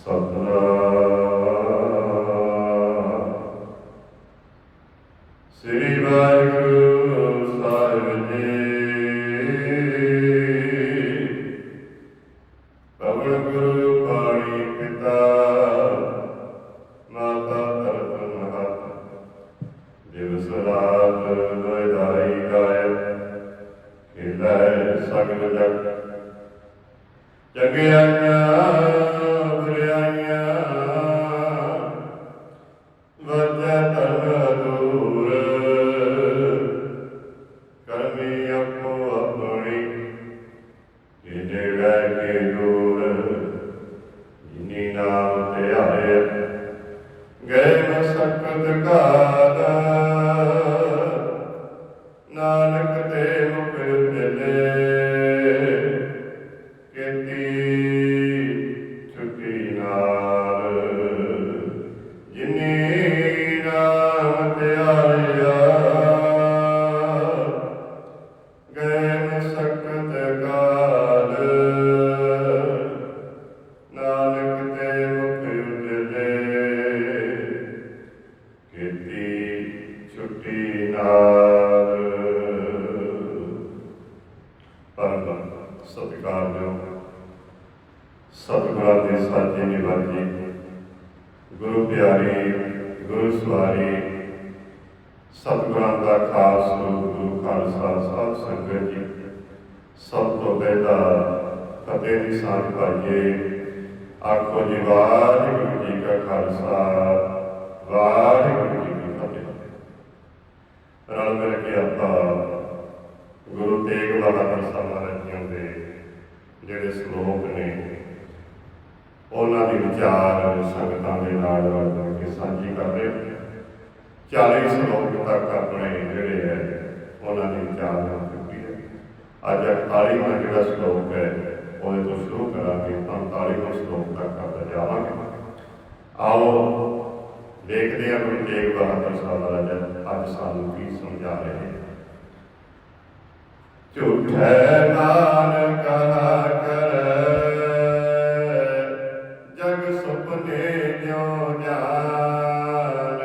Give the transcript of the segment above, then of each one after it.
ਸਤਨਾਮ। ਦੀ ਆਖੋ ਜੀ, ਵਾਹਿਗੁਰੂ ਜੀ ਕਾ ਖਾਲਸਾ, ਵਾਹਿਗੁਰੂ ਜੀ ਕੀ ਫਤਿਹ। ਰਲ ਮਿਲ ਕੇ ਆਪਾਂ ਗੁਰੂ ਤੇਗ ਬਹਾਦਰ ਸਾਹਿਬ ਮਹਾਰਾਜ ਦੇ ਜਿਹੜੇ ਸ਼ਲੋਕ ਨੇ, ਉਹਨਾਂ ਦੇ ਵਿਚਾਰ ਸੰਗਤਾਂ ਦੇ ਨਾਲ ਵਰਤ ਕੇ ਸਾਂਝੀ ਕਰਦੇ ਹਾਂ। 40 ਸ਼ਲੋਕ ਤੱਕ ਆਪਣੇ ਜਿਹੜੇ ਹੈ, ਉਹਨਾਂ ਦੇ ਵਿਚਾਰ ਨਾਲ ਚੁੱਕੀ ਹੈ। ਅੱਜ 48ਵਾਂ ਜਿਹੜਾ ਸ਼ਲੋਕ ਹੈ ਉਹਦੇ ਤੋਂ ਸ਼ੁਰੂ ਕਰਾਂਗੇ 45ਵਾਂ ਸ਼ਲੋਕ ਤੱਕ ਆਪਾਂ ਜਾਵਾਂਗੇ ਆਓ ਦੇਖਦੇ ਹਾਂ ਗੁਰੂ ਤੇਗ ਬਹਾਦਰ ਸਾਹਿਬ ਮਹਾਰਾਜ ਅੱਜ ਸਾਨੂੰ ਕੀ ਸਮਝਾ ਰਹੇ ਨੇ ਝੂਠੇ ਮਾਨ ਕਹਾ ਕਰ ਜਗ ਸੁਪਨੇ ਜਿਉ ਜਾਨ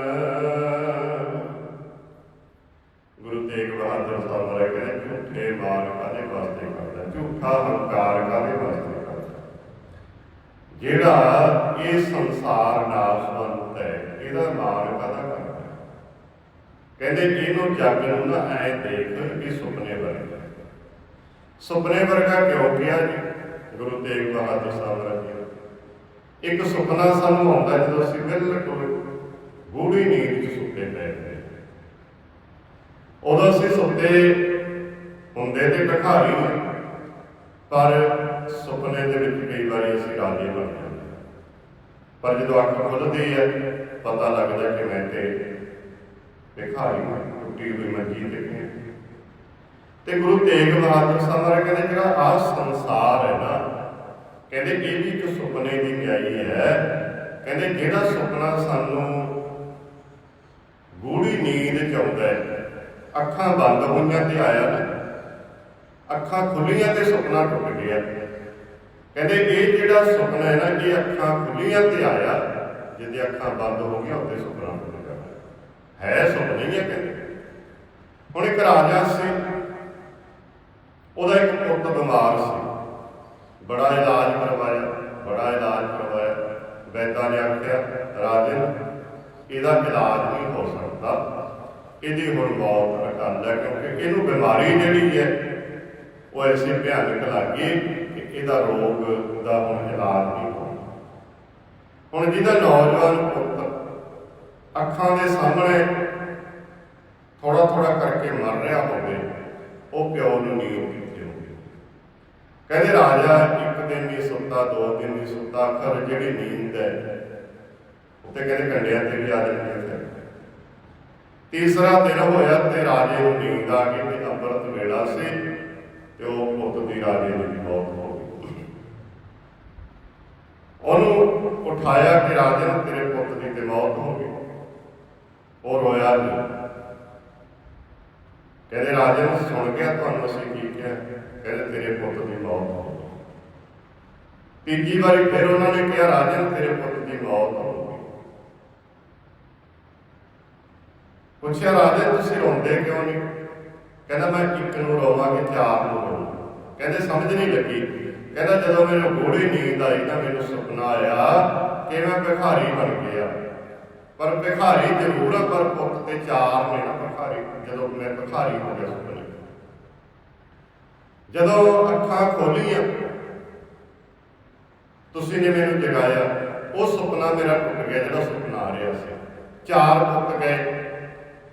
ਗੁਰੂ ਤੇਗ ਬਹਾਦਰ ਸਾਹਿਬ ਮਹਾਰਾਜ ਕਹਿੰਦੇ ਝੂਠੇ ਮਾਨ ਕਾਦੇ ਵਾਸਤੇ ਕਰਦਾ ਝੂਠਾ ਹੰਕਾਰ ਜਿਹੜਾ ਇਹ ਸੰਸਾਰ ਨਾਸ਼ਵੰਤ ਹੈ, ਇਹਦਾ ਮਾਨ ਕਾਦਾ ਕਰਦਾ ਕਹਿੰਦੇ ਇਹਨੂੰ ਜੱਗ ਨੂੰ ਨਾ ਐ ਦੇਖ ਕਿ ਸੁਪਨੇ ਵਰਗਾ ਸੁਪਨੇ ਵਰਗਾ ਕਿਉਂ ਕਿਹਾ ਜੀ? ਗੁਰੂ ਤੇਗ ਬਹਾਦਰ ਸਾਹਿਬ ਮਹਾਰਾਜ ਇੱਕ ਸੁਪਨਾ ਸਾਨੂੰ ਆਉਂਦਾ ਜਦੋਂ ਅਸੀਂ ਬਿਲਕੁਲ ਗੂੜੀ ਨੀਂਦ 'ਚ ਸੁੱਤੇ ਪਏ ਹੁੰਦੇ ਉਦੋਂ ਅਸੀਂ ਸੁੱਤੇ ਹੁੰਦੇ ਤੇ ਭਿਖਾਰੀ ਹਾਂ ਪਰ ਸੁਪਨੇ ਦੇ ਵਿੱਚ ਕਈ ਵਾਰੀ ਅਸੀਂ ਰਾਜੇ ਬਣ ਜਾਂਦੇ ਹਾਂ। ਪਰ ਜਦੋਂ ਅੱਖ ਖੁੱਲਦੀ ਹੈ, ਪਤਾ ਲੱਗਦਾ ਕਿ ਮੈਂ ਤੇ ਭਿਖਾਰੀ ਹਾਂ, ਟੁੱਟੀ ਹੋਈ ਮੰਜੀ ਤੇ ਪਿਆ। ਤੇ ਗੁਰੂ ਤੇਗ ਬਹਾਦਰ ਸਾਹਿਬ ਮਹਾਰਾਜ ਕਹਿੰਦੇ, ਜਿਹੜਾ ਆਹ ਸੰਸਾਰ ਹੈ ਨਾ, ਕਹਿੰਦੇ ਇਹ ਵੀ ਇੱਕ ਸੁਪਨੇ ਦੀ ਪਿਆਈ ਹੈ। ਕਹਿੰਦੇ ਜਿਹੜਾ ਸੁਪਨਾ ਸਾਨੂੰ ਗੂੜੀ ਨੀਂਦ ਚ ਆਉਂਦਾ ਹੈ, ਅੱਖਾਂ ਬੰਦ ਹੋਈਆਂ ਤੇ ਆਇਆ ਨਾ, ਅੱਖਾਂ ਖੁੱਲੀਆਂ ਤੇ ਸੁਪਨਾ ਟੁੱਟ ਗਿਆ। ਕਹਿੰਦੇ ਇਹ ਜਿਹੜਾ ਸੁਪਨਾ ਹੈ ਨਾ ਇਹ ਅੱਖਾਂ ਖੁੱਲੀਆਂ ਤੇ ਆਇਆ, ਜਿਹਦੇ ਅੱਖਾਂ ਬੰਦ ਹੋ ਗਈਆਂ, ਉਹਦੇ ਸੁਪਨਾ ਟੁੱਟ ਗਿਆ ਹੈ ਸੁਪਨਾ ਹੀ ਹੈ ਕਹਿੰਦੇ। ਹੁਣ ਇੱਕ ਰਾਜਾ ਸੀ, ਉਹਦਾ ਇੱਕ ਪੁੱਤ ਬਿਮਾਰ ਸੀ। ਬੜਾ ਇਲਾਜ ਕਰਵਾਇਆ, ਬੜਾ ਇਲਾਜ ਕਰਵਾਇਆ। ਵੈਦਾਂ ਨੇ ਆਖਿਆ, ਰਾਜੇ, ਇਹਦਾ ਇਲਾਜ ਨਹੀਂ ਹੋ ਸਕਦਾ। ਇਹਦੀ ਹੁਣ ਮੌਤ ਅਟਲ ਹੈ, ਕਿਉਂਕਿ ਇਹਨੂੰ ਬਿਮਾਰੀ ਜਿਹੜੀ ਹੈ, ਉਹ ਐਸੀ ਭਿਆਨਕ ਲੱਗੀ ਇਹਦਾ ਰੋਗ ਦਾ ਹੁਣ ਇਲਾਜ ਨਹੀਂ ਹੋਣਾ ਹੁਣ ਜਿਹਦਾ ਨੌਜਵਾਨ ਪੁੱਤ ਅੱਖਾਂ ਦੇ ਸਾਹਮਣੇ ਥੋੜਾ ਥੋੜਾ ਕਰਕੇ ਮਰ ਰਿਹਾ ਹੋਵੇ, ਉਹ ਪਿਓ ਨੂੰ ਨੀਂਦ ਕਿੱਥੇ ਹੋਵੇ ਕਹਿੰਦੇ ਰਾਜਾ, ਇੱਕ ਦਿਨ ਨਹੀਂ ਸੁੱਤਾ, ਦੋ ਦਿਨ ਨਹੀਂ ਸੁੱਤਾ ਖਰ ਜਿਹੜੀ ਨੀਂਦ ਹੈ, ਉੱਤੇ ਕਹਿੰਦੇ ਕੰਡਿਆਂ ਤੇ ਵੀ ਆ ਜਾਂਦੀ ਹੈ ਫਿਰ। ਤੀਸਰਾ ਦਿਨ ਹੋਇਆ ਤੇ ਰਾਜੇ ਨੂੰ ਨੀਂਦ ਆ ਗਈ ਤੇ ਅੰਮ੍ਰਿਤ ਵੇਲਾ ਸੀ ਤੇ ਉਹ ਪੁੱਤ ਦੀ ਰਾਜੇ ਦੀ ਵੀ ਮੌਤ ਹੋ ਉਹਨੂੰ ਉਠਾਇਆ ਕਿ ਰਾਜੇ ਨੂੰ ਤੇਰੇ ਪੁੱਤ ਦੀ ਤੇ ਮੌਤ ਹੋ ਗਈ। ਉਹ ਰੋਇਆ ਨਹੀਂ ਕਹਿੰਦੇ, ਰਾਜੇ ਨੂੰ ਸੁਣ ਗਿਆ, ਤੁਹਾਨੂੰ ਅਸੀਂ ਕੀ ਕਿਹਾ? ਕਹਿੰਦੇ, ਤੇਰੇ ਪੁੱਤ ਦੀ ਮੌਤ ਹੋ ਗਈ। ਤੀਜੀ ਵਾਰੀ ਫਿਰ ਉਹਨਾਂ ਨੇ ਕਿਹਾ, ਰਾਜੇ ਨੂੰ ਤੇਰੇ ਪੁੱਤ ਦੀ ਮੌਤ ਹੋ ਗਈ। ਪੁੱਛਿਆ, ਰਾਜੇ, ਤੁਸੀਂ ਰੋਂਦੇ ਕਿਉਂ ਨਹੀਂ ਕਹਿੰਦਾ, ਮੈਂ ਇੱਕ ਨੂੰ ਰੋਵਾਂ ਕਿ ਚਾਰ ਨੂੰ ਰੋਵਾਂ ਕਹਿੰਦੇ, ਸਮਝ ਨਹੀਂ ਲੱਗੀ। ਕਹਿੰਦਾ ਜਦੋਂ ਮੈਨੂੰ ਗੂੜੀ ਨੀਂਦ ਆਈ ਤਾਂ ਮੈਨੂੰ ਸੁਪਨਾ ਆਇਆ ਕਿ ਮੈਂ ਭਿਖਾਰੀ ਬਣ ਗਿਆ। ਪਰ ਭਿਖਾਰੀ ਜ਼ਰੂਰ ਆ, ਪਰ ਪੁੱਤ ਤੇ ਚਾਰ ਨੇ ਨਾ ਭਿਖਾਰੀ, ਜਦੋਂ ਮੈਂ ਭਿਖਾਰੀ ਹੋ ਗਿਆ ਸੁਪਨੇ ਜਦੋਂ ਅੱਖਾਂ ਖੋਲੀਆਂ, ਤੁਸੀਂ ਨੇ ਮੈਨੂੰ ਜਗਾਇਆ, ਉਹ ਸੁਪਨਾ ਮੇਰਾ ਟੁੱਟ ਗਿਆ ਜਿਹੜਾ ਸੁਪਨਾ ਆ ਰਿਹਾ ਸੀ। ਚਾਰ ਪੁੱਤ ਗਏ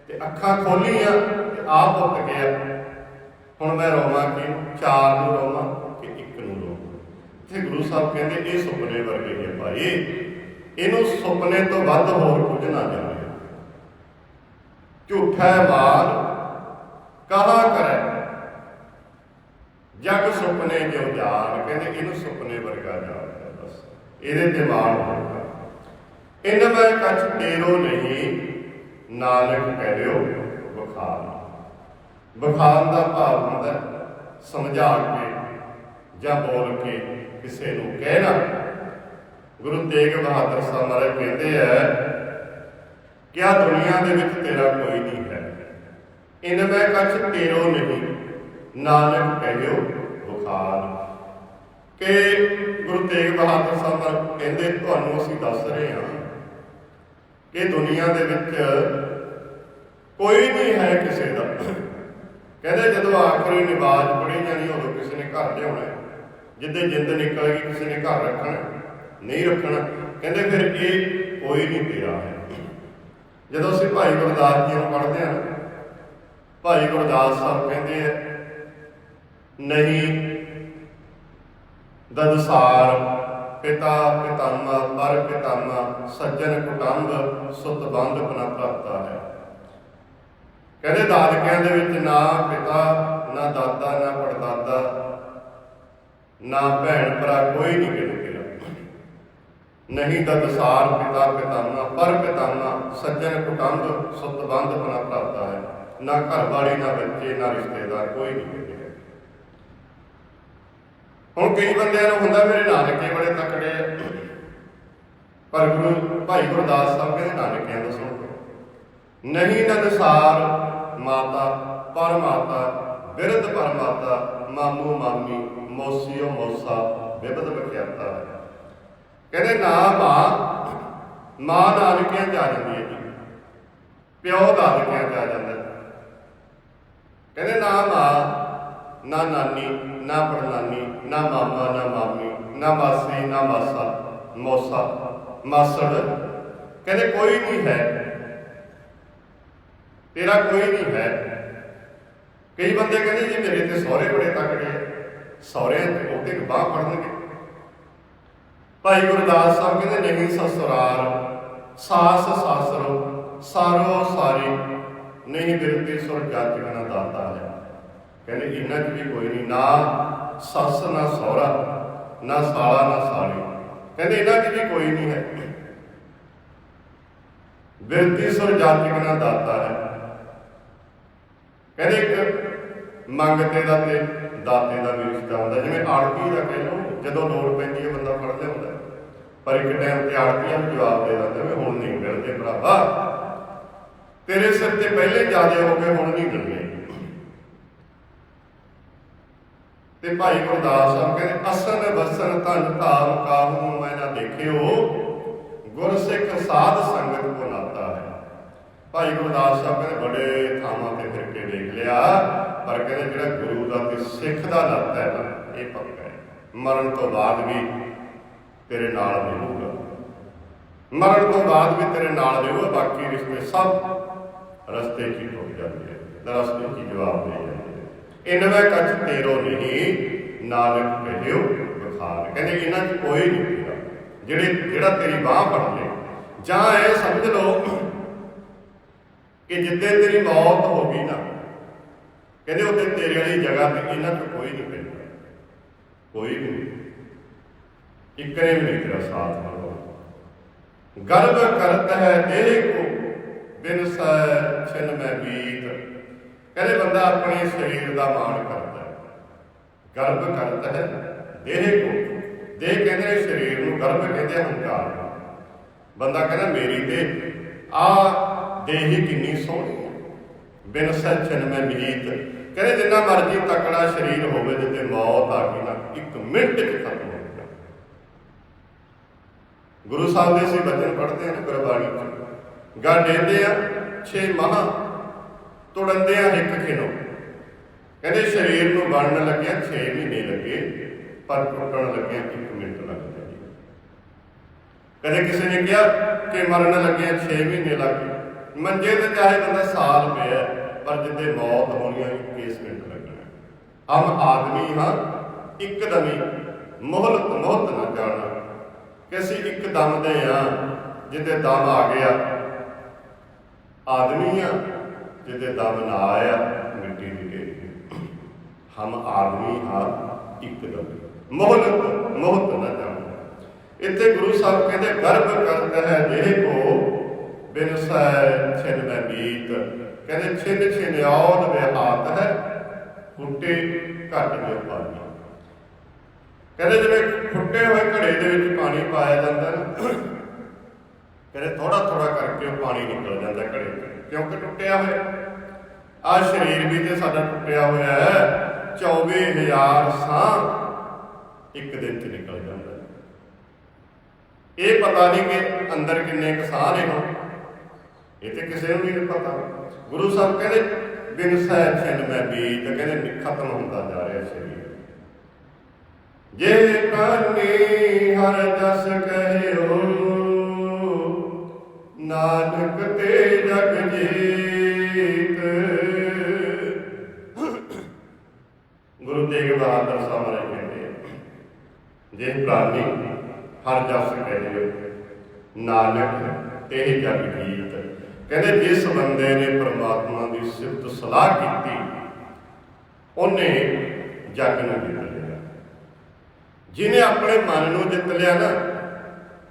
ਤੇ ਅੱਖਾਂ ਖੋਲੀਆਂ ਤੇ ਆ ਪੁੱਤ ਗਿਆ। ਹੁਣ ਮੈਂ ਰੋਵਾਂ ਕਿ ਚਾਰ ਨੂੰ ਰੋਵਾਂ? ਤੇ ਗੁਰੂ ਸਾਹਿਬ ਕਹਿੰਦੇ, ਇਹ ਸੁਪਨੇ ਵਰਗੇ ਹੀ ਹੈ ਭਾਈ। ਇਹਨੂੰ ਸੁਪਨੇ ਤੋਂ ਵੱਧ ਹੋਰ ਕੁਝ ਨਾ ਜਾਣੇ। ਝੂਠਾ ਮਾਰ ਕਹਾ ਕਰੇ ਜਗ ਸੁਪਨੇ ਜੋ ਜਾਣ ਕਹਿੰਦੇ, ਇਹਨੂੰ ਸੁਪਨੇ ਵਰਗਾ ਜਾਣ ਹੈ ਬਸ। ਇਹਦੇ ਦਿਮਾਗ ਹੋਊਗਾ ਇਨ ਮੈਂ ਕਛ ਤੇਰੋ ਨਹੀਂ, ਨਾਨਕ ਕਹਿ ਦਿਓ, ਬਖਾਨ। ਬਖਾਨ ਦਾ ਭਾਵ ਹੁੰਦਾ ਸਮਝਾ ਕੇ ਜਾਂ ਬੋਲ ਕੇ ਕਿਸੇ ਨੂੰ ਕਹਿਣਾ। ਗੁਰੂ ਤੇਗ ਬਹਾਦਰ ਸਾਹਿਬ ਮਹਾਰਾਜ ਕਹਿੰਦੇ ਆ, ਕਿਆ ਆ ਦੁਨੀਆ ਦੇ ਵਿੱਚ ਤੇਰਾ ਕੋਈ ਨਹੀਂ ਹੈ। ਇਨ ਮੈਂ ਕਛ ਤੇਰੋ ਨਹੀਂ, ਨਾਨਕ ਕਹਿਓ ਬੁਖਾਰ। ਕਿ ਗੁਰੂ ਤੇਗ ਬਹਾਦਰ ਸਾਹਿਬ ਮਹਾਰਾਜ ਕਹਿੰਦੇ, ਤੁਹਾਨੂੰ ਅਸੀਂ ਦੱਸ ਰਹੇ ਹਾਂ ਕਿ ਦੁਨੀਆ ਦੇ ਵਿੱਚ ਕੋਈ ਨਹੀਂ ਹੈ ਕਿਸੇ ਦਾ। ਕਹਿੰਦੇ ਜਦੋਂ ਆਖਰੀ ਨਿਵਾਜ ਪੜੀ ਜਾਣੀ, ਉਦੋਂ ਕਿਸੇ ਨੇ ਘਰ ਲਿਆਉਣਾ ਜਿੱਦੇ ਜਿੰਦ ਨਿਕਲ ਗਈ, ਕਿਸੇ ਨੇ ਘਰ ਰੱਖਣਾ, ਨਹੀਂ ਰੱਖਣਾ, ਕਹਿੰਦੇ ਫਿਰ ਇਹ ਕੋਈ ਨਹੀਂ ਤੇਰਾ ਹੈ। ਜਦੋਂ ਅਸੀਂ ਭਾਈ ਗੁਰਦਾਸ ਜੀ ਨੂੰ ਪੜ੍ਹਦੇ ਹਾਂ ਭਾਈ ਗੁਰਦਾਸ ਸਾਹਿਬ ਕਹਿੰਦੇ ਆ, ਨਹੀਂ ਦਦਸਾਰ ਪਿਤਾ ਪਿਤਾਮਾ, ਪਰ ਪਿਤਾਮਾ, ਸੱਜਣ ਕੁਟੰਬ, ਸੁਤ ਬੰਧ ਬਨਾ ਭਰਾਤਾ ਹੈ। ਕਹਿੰਦੇ ਦਾਦਕਿਆਂ ਦੇ ਵਿੱਚ ਨਾ ਪਿਤਾ, ਨਾ ਦਾਦਾ, ਨਾ ਪੜਦਾਦਾ ਨਾ ਭੈਣ ਭਰਾ ਕੋਈ ਨਹੀਂ ਗਿਣ ਗਿਆ ਨਹੀਂ ਤਾਂ ਦਸਾਰ ਪਿਤਾ ਪਿਤਾਮਾ, ਪਰ ਪਿਤਾਮਾ ਸੱਜਣ ਕੁਟੰਬ, ਸੁਤ ਬੰਧ ਬਨਾ ਹੈ। ਨਾ ਘਰ ਵਾਲੀ ਨਾ ਬੱਚੇ, ਨਾ ਰਿਸ਼ਤੇਦਾਰ, ਕੋਈ ਨਹੀਂ ਗਿਣ ਹੁਣ ਕਈ ਬੰਦਿਆਂ ਨੂੰ ਹੁੰਦਾ ਮੇਰੇ ਨਾਨਕੇ ਬੜੇ ਤਕੜੇ ਆ ਪਰ ਗੁਰੂ, ਭਾਈ ਗੁਰਦਾਸ ਸਾਹਿਬ ਕਹਿੰਦੇ ਨਾਨਕਿਆਂ ਦਾ ਸੁਣੋ ਨਹੀਂ ਨਨਸਾਰ ਮਾਤਾ ਪਰ ਮਾਤਾ ਬਿਰਧ ਪਰ ਮਾਤਾ ਮਾਮੂ ਮਾਮੀ ਮੋਸੀਓ ਮੋਸਾ, ਬਿਬਦ ਬਖਿਆਤਾ। ਕਹਿੰਦੇ, ਨਾ ਮਾਂ ਮਾਂ ਨਾਨਕਿਆਂ ਚ ਆ ਜਾਂਦੀ ਹੈ ਜੀ। ਪਿਓ ਨਾਨਕਿਆਂ ਚ ਆ ਜਾਂਦਾ। ਕਹਿੰਦੇ, ਨਾ ਮਾਂ, ਨਾ ਨਾਨੀ, ਨਾ ਪੜਨਾਨੀ ਨਾ ਮਾਮਾ, ਨਾ ਮਾਮੀ, ਨਾ ਮਾਸੀ, ਨਾ ਮਾਸਾ, ਮੋਸਾ, ਮਾਸੜ। ਕਹਿੰਦੇ, ਕੋਈ ਨਹੀਂ ਹੈ। ਤੇਰਾ ਕੋਈ ਨਹੀਂ ਹੈ। ਕਈ ਬੰਦੇ ਕਹਿੰਦੇ ਜੀ, ਮੇਰੇ ਤੇ ਸਹੁਰੇ ਬੜੇ ਤਕੜੇ ਆ। ਸਹੁਰੇ ਤੇ ਉਹਦੇ ਬਾਹ ਪੜਨਗੇ ਭਾਈ ਗੁਰਦਾਸ ਸਾਹਿਬ ਕਹਿੰਦੇ, ਨਹੀਂ ਸਸੁਰਾਰ ਸਾਸ ਸਾਸਰੋ, ਸਾਰੋ ਸਾਰੀ, ਨਹੀਂ ਬਿਰਤੀ ਸੁਰ ਜਾਤਿਕਾ ਦਾਤਾ ਹੈ ਕਹਿੰਦੇ, ਇਹਨਾਂ 'ਚ ਵੀ ਕੋਈ ਨਹੀਂ, ਨਾ ਸੱਸ, ਨਾ ਸਹੁਰਾ, ਨਾ ਸਾਲਾ, ਨਾ ਸਾਲੀ। ਕਹਿੰਦੇ, ਇਹਨਾਂ 'ਚ ਵੀ ਕੋਈ ਨਹੀਂ ਹੈ। ਬਿਰਤੀ ਸੁਰ ਜਾਤਿਕਾ ਨਾ ਦਾਤਾ ਹੈ ਕਹਿੰਦੇ, ਇੱਕ ਮੰਗਤੇ ਦਾ ਤੇ ਦਾਤੇ ਦਾ ਵੀ ਰਿਸ਼ਤਾ ਹੁੰਦਾ, ਜਿਵੇਂ ਆੜਤੀ ਦਾ ਕਹਿ ਲਓ, ਜਦੋਂ ਲੋੜ ਪੈਂਦੀ ਹੈ ਬੰਦਾ ਫੜ ਲਿਆਉਂਦਾ ਪਰ ਇੱਕ ਟਾਈਮ ਤੇ ਆੜਤੀਆਂ ਨੂੰ ਜਵਾਬ ਦੇ ਦਿੰਦੇ ਵੀ ਹੁਣ ਨਹੀਂ ਮਿਲਦੇ ਭਰਾਵਾ। ਤੇਰੇ ਸਿਰ ਤੇ ਪਹਿਲੇ ਜਿਆਦੇ ਹੋ ਗਏ ਹੁਣ ਨਹੀਂ ਮਿਲਦੇ ਤੇ ਭਾਈ ਗੁਰਦਾਸ ਸਾਹਿਬ ਕਹਿੰਦੇ ਅਸਨ ਵਸਨ ਧਨ ਧਾਮ ਕਾਹੂ ਮੈਂ ਨਾ ਦੇਖਿਓ। ਗੁਰ ਸਾਧ ਸੰਗਤ ਭਾਈ ਗੁਰਦਾਸ ਸਾਹਿਬ ਕਹਿੰਦੇ ਬੜੇ ਥਾਵਾਂ ਤੇ ਫਿਰ ਕੇ ਦੇਖ ਲਿਆ, ਪਰ ਕਹਿੰਦੇ ਜਿਹੜਾ ਗੁਰੂ ਦਾ ਤੇ ਸਿੱਖ ਦਾ ਨਾਤਾ ਹੈ ਨਾ, ਇਹ ਪੱਕਾ ਹੈ। ਮਰਨ ਤੋਂ ਬਾਅਦ ਵੀ ਤੇਰੇ ਨਾਲ ਮਿਲੂਗਾ। ਮਰਨ ਤੋਂ ਬਾਅਦ ਵੀ ਤੇਰੇ ਨਾਲ ਰਹੂਗਾ ਬਾਕੀ ਰਿਸ਼ਤੇ ਸਭ ਰਸਤੇ 'ਚ ਹੀ ਜਾਂਦੇ ਆ ਰਸਤੇ 'ਚ ਜਵਾਬ ਦੇ ਜਾਂਦੇ ਇਨਵੇਂ ਕੱਚ ਤੇਰੋ ਨਹੀਂ, ਨਾਨਕ ਕਹਿਓ ਬਖਾਰ। ਕਹਿੰਦੇ ਇਹਨਾਂ 'ਚ ਕੋਈ ਨਹੀਂ ਤੇਰਾ ਜਿਹੜੇ ਜਿਹੜਾ ਤੇਰੀ ਬਾਹ ਫੜ ਲੇ ਜਾਂ ਇਹ ਸਮਝ ਲਓ ਕਿ ਜਿੱਦੇ ਤੇਰੀ ਮੌਤ ਹੋ ਗਈ ਨਾ, ਕਹਿੰਦੇ ਉੱਤੇ ਤੇਰੇ ਵਾਲੀ ਜਗ੍ਹਾ ਤੇ ਇਹਨਾਂ 'ਚ ਕੋਈ ਨਹੀਂ ਪੈਂਦਾ। ਕੋਈ ਵੀ ਨਹੀਂ। ਇੱਕ ਨੇ ਵੀ ਤੇਰਾ ਸਾਥ ਦੇਣਾ ਗਰਭ ਕਰਤ ਹੈ ਦੇਹ ਕੋ, ਬਿਨ ਸੈ ਛਿਨ ਮੈਂ ਬੀਤ। ਕਹਿੰਦੇ ਬੰਦਾ ਆਪਣੇ ਸਰੀਰ ਦਾ ਮਾਣ ਕਰਦਾ ਹੈ। ਗਰਭ ਕਰਤ ਹੈ ਦੇਹ ਕੋ। ਦੇ ਕਹਿੰਦੇ ਸਰੀਰ ਨੂੰ ਗਰਭ ਕਹਿੰਦੇ ਹੰਕਾਰ। ਬੰਦਾ ਕਹਿੰਦਾ, ਮੇਰੀ ਤੇ ਆ ਦੇਹੀ ਕਿੰਨੀ ਸੋਹਣੀ ਹੈ ਬਿਨ ਸੱਚਨ ਮੈਂ ਮੀਤ। ਕਹਿੰਦੇ ਜਿੰਨਾ ਮਰਜ਼ੀ ਤਕੜਾ ਸਰੀਰ ਹੋਵੇ ਜਿੱਤੇ ਮੌਤ ਆ ਗਈ ਨਾ, ਇੱਕ ਮਿੰਟ ਚ ਖਤਮ ਹੋ ਜਾਂਦਾ। ਗੁਰੂ ਸਾਹਿਬ ਦੇ ਅਸੀਂ ਬਚਨ ਪੜ੍ਹਦੇ ਹਾਂ, ਗੁਰਬਾਣੀ ਚ ਗਾ ਡੇਂਦੇ ਆ, ਛੇ ਮਹਾ ਤੁੜੰਦੇ ਆ ਇੱਕ ਖਿਨੋ ਕਹਿੰਦੇ ਸਰੀਰ ਨੂੰ ਬਣਨ ਲੱਗਿਆ 6 ਮਹੀਨੇ ਲੱਗੇ, ਪਰ ਟੁੱਟਣ ਲੱਗਿਆ 1 ਮਿੰਟ ਲੱਗ ਗਿਆ ਕਦੇ ਕਿਸੇ ਨੇ ਕਿਹਾ ਕਿ ਮਰਨ ਲੱਗਿਆ 6 ਮਹੀਨੇ ਲੱਗ ਗਏ। ਮੰਜੇ ਤੇ ਚਾਹੇ ਬੰਦਾ ਸਾਲ ਪਿਆ ਪਰ ਜਿੱਦੇ ਮੌਤ ਹੋਣੀ ਹੈ 21 ਮਿੰਟ ਲੱਗਣਾ ਹਮ ਆਦਮੀ ਹਾਂ ਇੱਕਦਮੀ ਮੋਹਲਤ, ਮੋਹਤ ਨਾ ਜਾਣਾ ਕਿ ਇੱਕਦਮ ਦੇ ਆ ਜਿੱਦੇ ਦਮ ਆ ਗਿਆ। ਆਦਮੀ ਆ ਜਿੱਦੇ ਦਮ ਨਾ ਆਇਆ, ਮਿੱਟੀ ਦੀ ਢੇਰੀ ਹਮ ਆਦਮੀ ਹਾਂ ਇੱਕਦਮ ਮੋਹਲਤ, ਮੋਹਤ ਨਾ ਜਾਣਾ। ਇੱਥੇ ਗੁਰੂ ਸਾਹਿਬ ਕਹਿੰਦੇ, ਗਰਭ ਕਰਦਾ ਹੈ ਜਿਹੇ ਕੋ ਬਿਨ ਸਹਿ ਛਿਨ ਮੈਂ ਬੀਤ ਕਹਿੰਦੇ ਛਿਨ ਛਿਨ ਔਦ ਵੇ ਹੈ ਫੁੱਟੇ ਘਟ ਜੋ ਪਾਣੀ। ਕਹਿੰਦੇ ਜਿਵੇਂ ਫੁੱਟੇ ਹੋਏ ਘੜੇ ਦੇ ਵਿੱਚ ਪਾਣੀ ਪਾਇਆ ਜਾਂਦਾ ਨਾ, ਕਹਿੰਦੇ ਥੋੜਾ ਥੋੜਾ ਕਰਕੇ ਉਹ ਪਾਣੀ ਨਿਕਲ ਜਾਂਦਾ ਘੜੇ ਕਿਉਂਕਿ ਟੁੱਟਿਆ ਹੋਇਆ। ਆ ਸਰੀਰ ਵੀ ਤੇ ਸਾਡਾ ਟੁੱਟਿਆ ਹੋਇਆ ਹੈ 24000 ਸਾਹ ਇੱਕ ਦਿਨ ਚ ਨਿਕਲ ਜਾਂਦਾ। ਇਹ ਪਤਾ ਨਹੀਂ ਕਿ ਅੰਦਰ ਕਿੰਨੇ ਕੁ ਨੇ ਹੁਣ। ਇਹ ਤੇ ਕਿਸੇ ਨੂੰ ਨਹੀਂ ਪਤਾ। ਗੁਰੂ ਸਾਹਿਬ ਕਹਿੰਦੇ, ਬਿਨ ਸਹਿ ਛਿਨ ਮੈਂ ਬੀਤ ਕਹਿੰਦੇ ਖਤਮ ਹੁੰਦਾ ਜਾ ਰਿਹਾ ਸਰੀਰ। ਜੇ ਕਾਨੀ ਹਰ ਜਸ ਕਹਿਓ ਨਾਨਕ ਤੇ ਜਗ ਜੀਤ। ਗੁਰੂ ਤੇਗ ਬਹਾਦਰ ਸਾਹਿਬ ਨੇ ਕਹਿੰਦੇ ਜੇ ਪ੍ਰਾਨੀ ਹਰ ਦਸ ਕਹਿਓ ਨਾਨਕ ਤੇ ਜਗ ਜੀਤ। ਕਹਿੰਦੇ ਜਿਸ ਬੰਦੇ ਨੇ ਪਰਮਾਤਮਾ ਦੀ ਸਿਫਤ ਸਲਾਹ ਕੀਤੀ, ਉਹਨੇ ਜੱਗ ਨੂੰ ਜਿੱਤ ਲਿਆ। ਜਿਹਨੇ ਆਪਣੇ ਮਨ ਨੂੰ ਜਿੱਤ ਲਿਆ ਨਾ,